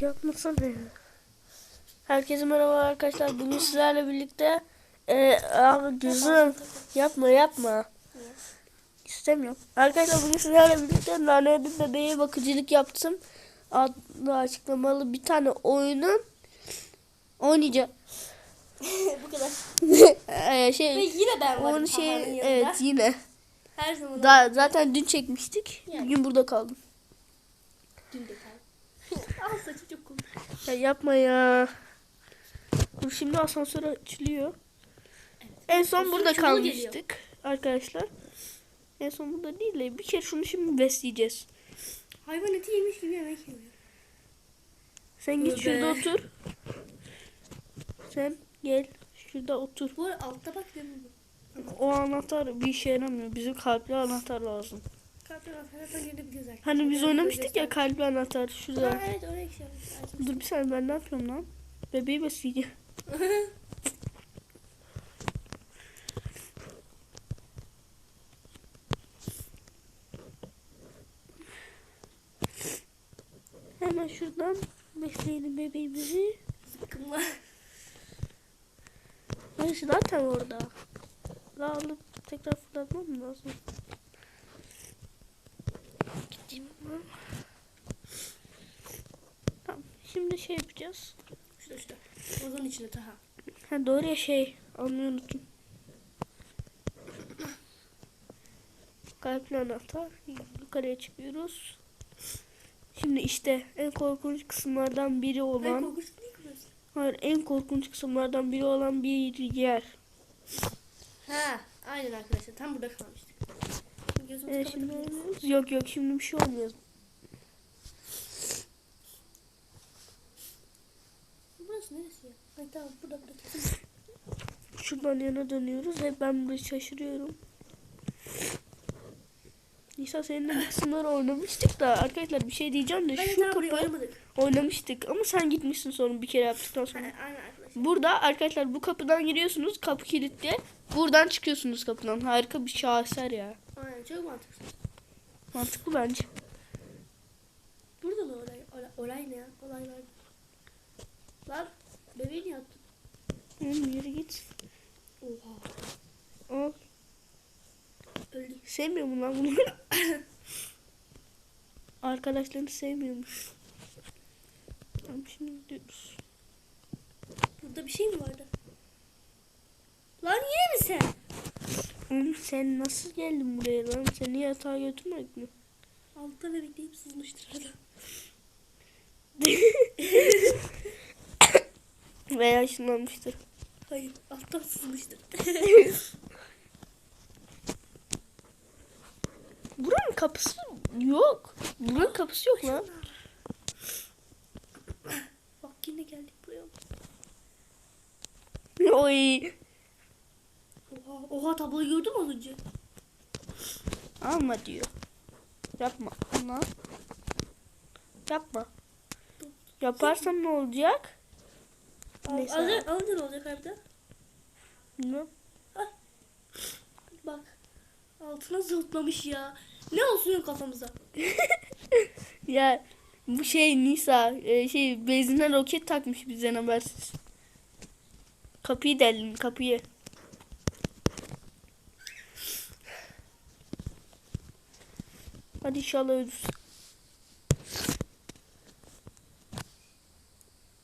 Yapmasana ya. Herkese merhaba arkadaşlar. Bugün sizlerle birlikte e, abi gözüm yapma yapma. İstemiyorum. Arkadaşlar bugün sizlerle birlikte Nane'nin bebeğe bakıcılık yaptım. Adlı açıklamalı bir tane oyunun oynayacağım. Bu kadar. E, Ve şey yine ben varım onun şey evet yine. Her zaman Da, zaten dün çekmiştik. Yani. Bugün burada kaldım. dün de kaldım. Al saçı çok komik. Ya yapma ya. Dur şimdi asansör açılıyor. En son Asansör burada çubuğu geliyor. kalmıştık arkadaşlar. En son burada değil de bir kere şunu şimdi besleyeceğiz. Hayvan eti yemiş gibi yemek yiyor. Sen git Dur şurada be. otur. Sen gel şurada otur. Bu altta bak bu? O anahtar bir işe yaramıyor. Bizim kalpli anahtar lazım. Hani biz oynamıştık ya kalpli anahtar Ha, şurada. evet oraya. Dur bir saniye ben ne yapıyorum lan? Bebeği besleyeceğim. Hemen şuradan besleyelim bebeğimizi. Sıkımla. Neyse zaten orada. Daha alıp tekrar fırlatmam mı lazım? Gideyim ben. Tamam. Şimdi şey yapacağız. Şurada şurada. Ozon içinde Taha. Ha doğru ya şey. Almayı unuttum. Kalpli anahtar. Yukarıya çıkıyoruz. Şimdi işte en korkunç kısımlardan biri olan korkunç değil burası. Hayır en korkunç kısımlardan biri olan bir yer. Ha, aynen arkadaşlar. Tam burada kalmıştık. Gözümüzü Evet, şimdi yok yok şimdi bir şey olmuyor. Burası neresi ya? Ay tamam burada burada. kesin. Şuradan yana dönüyoruz ve ben bir şaşırıyorum. Nisa seninle bir kısımlar oynamıştık da arkadaşlar bir şey diyeceğim de Ben şu kapı oynamıştık ama sen gitmişsin sonra bir kere yaptıktan sonra. Aynen arkadaşlar. Burada arkadaşlar bu kapıdan giriyorsunuz kapı kilitli. Buradan çıkıyorsunuz kapıdan. Harika bir şaheser ya. Aynen çok mantıklı. Mantıklı bence. Burada da olay, olay, olay ne ya? Olay var. Lan bebeği niye attın? Oğlum yürü git. Oha. Al. Öldü. Sevmiyor mu lan bunu? Arkadaşlarını sevmiyormuş. Tamam şimdi gidiyoruz. Burada bir şey mi vardı? Lan yine mi sen? Oğlum sen nasıl geldin buraya lan? Seni yatağa götürmedik mi? Altta bebekleyip sızmıştır adam. Veya ışınlanmıştır. Hayır alttan sızmıştır. Buranın kapısı yok. Buranın kapısı yok lan. Bak yine geldik buraya. Oy. Oha, oha tabloyu gördün mü az önce? Alma diyor. Yapma. Ama. Yapma. Yaparsam ne olacak? Neyse. Alınca, alınca ne olacak harbiden? Bilmem. Bak. Altına zıplamış ya. Ne olsun kafamıza? Ya bu şey Nisa e, şey benzinden roket takmış bizden habersiz. Kapıyı delin kapıyı. Hadi inşallah ölürsün.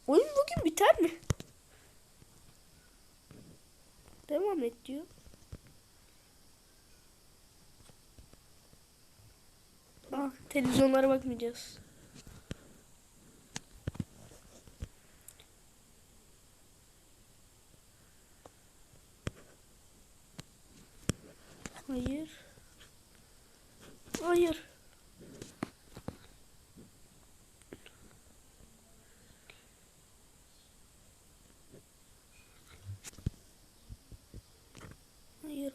Oyun bugün biter mi? Devam et diyor. Ah, televizyonlara bakmayacağız. Hayır. Hayır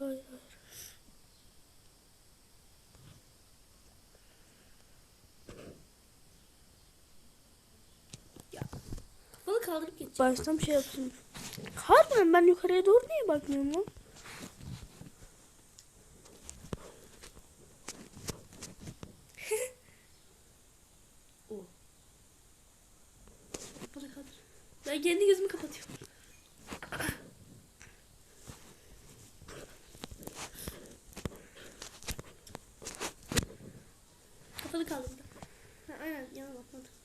hayır, hayır. Kafanı kaldırıp geçecek. Baştan bir şey yapayım. Harbiden ben yukarıya doğru niye bakmıyorum lan? Ben kendi gözümü kapatıyorum. Kapalı kaldı burada. Ha, aynen yana bakmadı.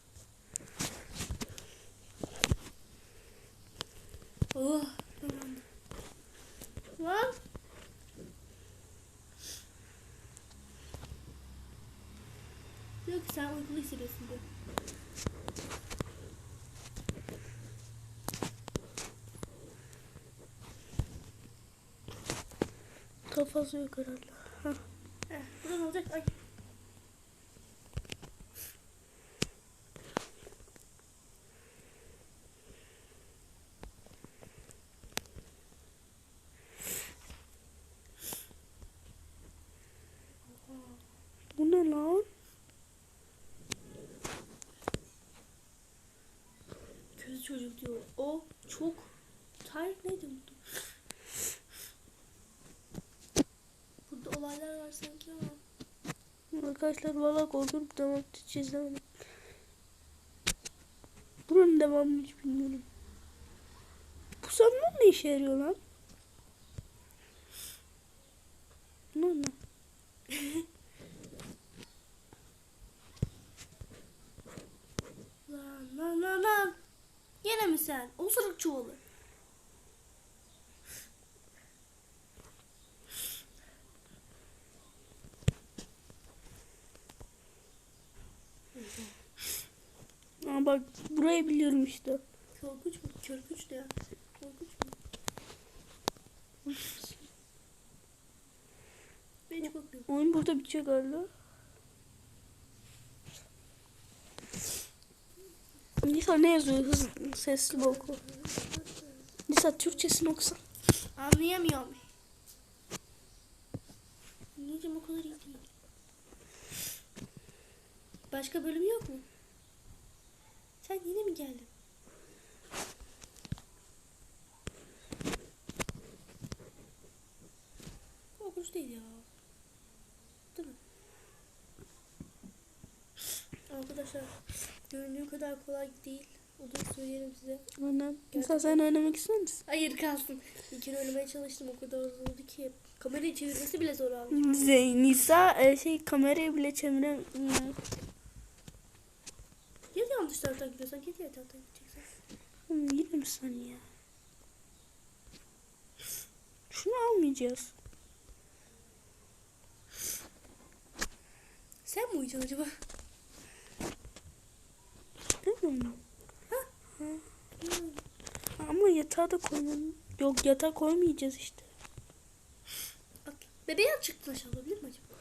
Oh, tamam. Lan. Yok sen uykulu hissediyorsun diyor. Kafası yok herhalde. Burada ne olacak? Ay. Bu ne lan? Kötü çocuk diyor. O çok Tarık neydi unuttum. Burada olaylar var sanki ama. Arkadaşlar valla korkuyorum devam izlemedim. Buranın devamını hiç bilmiyorum. Bu sanırım ne işe yarıyor lan? Ne ne? Lan lan lan lan. Yine mi sen? Osuruk çuvalı. Aa bak burayı biliyorum işte. Korkunç mu? Körkunç da ya. Korkunç mu? Ben hiç korkmuyorum. Oyun burada bitiyor galiba. Nisa ne yazıyor? Hız, sesli oku. Nisa Türkçesini okusan. Anlayamıyorum. İngilizcem o kadar iyi değil. Başka bölüm yok mu? Sen yine mi geldin? Korkunç değil ya. Değil mi? Arkadaşlar göründüğü kadar kolay değil. O da söyleyelim size. Aynen. Nisa sen oynamak ister misin? Hayır kalsın. Bir kere oynamaya çalıştım o kadar zor oldu ki. Kamerayı çevirmesi bile zor abi. Ze- Nisa e, şey kamerayı bile çeviremiyor. Ya yanlış taraftan gidiyorsan git ya taraftan gideceksin. Oğlum Yine mi sen ya? Şunu almayacağız. Sen mi uyuyacaksın acaba? Değil mi? Ha. Ama yatağa da koymam. Yok yatağa koymayacağız işte. Bak bebeğe at çıktı aşağı olabilir mi acaba?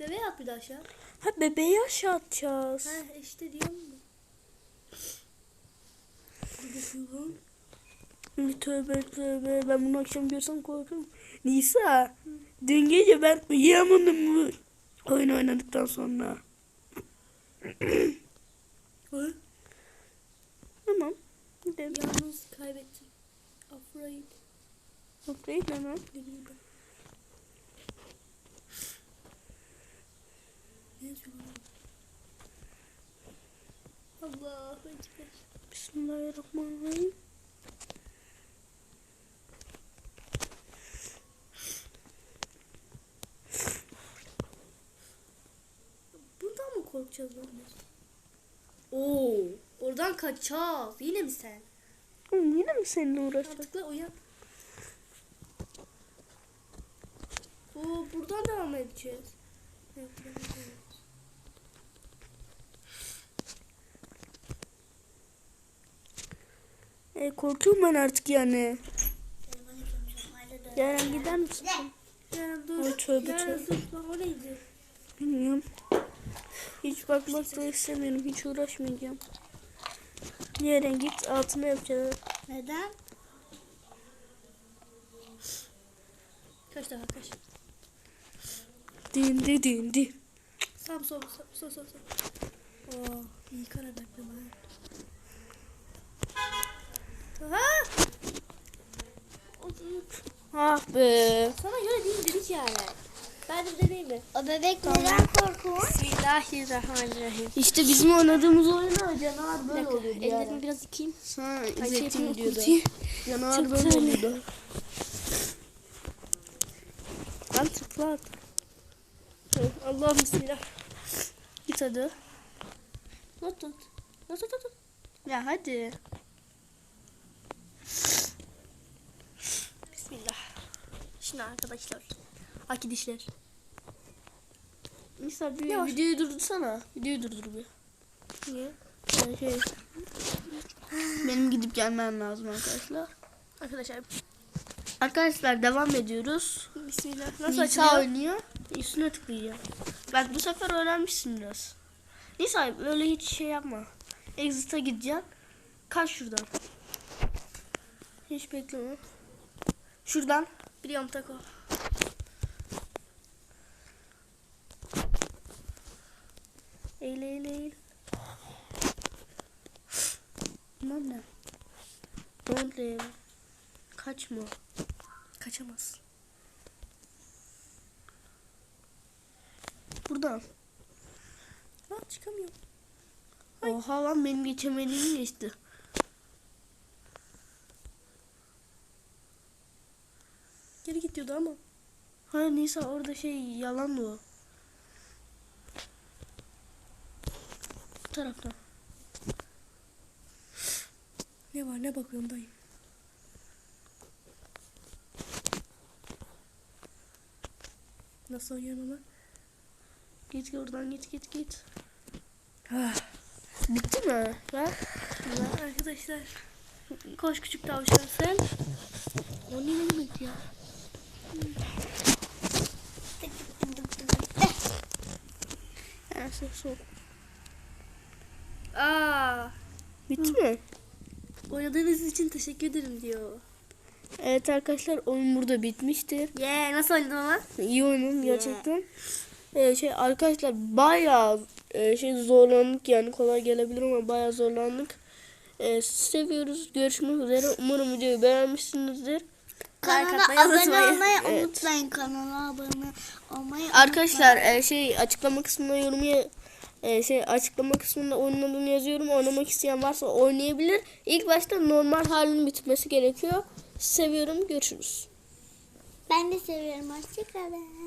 Bebeğe at bir daha aşağı. Ha bebeği aşağı atacağız. Ha işte diyorum mu? Tövbe tövbe. Ben bunu akşam görsem korkarım. Nisa. Dün gece ben uyuyamadım bu oyun oynadıktan sonra. Tamam. Gidelim. Yalnız kaybettim. Afraid. Tamam. Ne. Ne lan? Allahu Ekber. Bismillahirrahmanirrahim. Korkacağız lan biz? Oo, oradan kaçacağız. Yine mi sen? Oğlum yine mi seninle uğraşacağız? Mantıklı uyan. Oo, buradan devam edeceğiz. Evet. E, korkuyorum ben artık yani. Yaren gider misin? Yarın dur. Ay, tövbe Yarın tövbe. o neydi? Bilmiyorum. Hiç bakmak da istemiyorum. Hiç uğraşmayacağım. Yaren git altına yapacağız. Neden? Kaç daha kaç. Din din din din. Sağ sol sol sol sol. Oo, iyi karar verdim ha. Ah be. Sana göre değil dedik yani. Ben de deneyeyim mi? O bebek neden korkuyor? Bismillahirrahmanirrahim. İşte bizim oynadığımız oyunu canavar böyle oluyor. Ellerimi biraz yıkayayım. Sana Ay, izlettiğim şey kurtayım. Canavar Çok böyle oluyordu. Lan tıklat. Allah'ım bismillah. Git hadi. Tut tut. Tut tut tut. Ya hadi. Bismillah. Şimdi arkadaşlar. Aki dişler. Nisa bir Yavaş. videoyu durdursana. Videoyu durdur bir. Niye? Yani şey. Benim gidip gelmem lazım arkadaşlar. Arkadaşlar Arkadaşlar devam ediyoruz. bismillah. Nasıl Nisa oynuyor. Üstüne tıklayacağım. Bak bu sefer öğrenmişsin biraz. Nisa böyle hiç şey yapma. Exit'a gideceksin. Kaç şuradan. Hiç bekleme. Şuradan. Biliyorum tako. Eğil eğil eğil. Bunlar ne? Don't leave. Kaçma. Kaçamaz. Buradan. Lan çıkamıyorum. Oha lan benim geçemediğim geçti. Geri git diyordu ama. Hayır Nisa orada şey yalan o. taraftan. Ne var ne bakıyorum dayım. Nasıl oynuyorum ama? Git oradan git git git. Ah. Bitti mi? Ver. Bismillah arkadaşlar. Koş küçük tavşan sen. O ne demek ya? Ya sen sok. Aa, Bitti mi? oynadığınız için teşekkür ederim diyor. Evet arkadaşlar oyun burada bitmiştir. Yeah, nasıl oynadın ama? İyi oyun gerçekten. Ee, şey arkadaşlar bayağı e, şey zorlandık yani kolay gelebilir ama bayağı zorlandık. Ee, seviyoruz. Görüşmek üzere. Umarım videoyu beğenmişsinizdir. Kanala atmayı abone unutmayın. olmayı Evet. unutmayın. Kanala abone olmayı Arkadaşlar e, şey açıklama kısmına yorumu ya- e, şey açıklama kısmında oyunun adını yazıyorum. Oynamak isteyen varsa oynayabilir. İlk başta normal halinin bitmesi gerekiyor. Seviyorum. Görüşürüz. Ben de seviyorum. Hoşçakalın.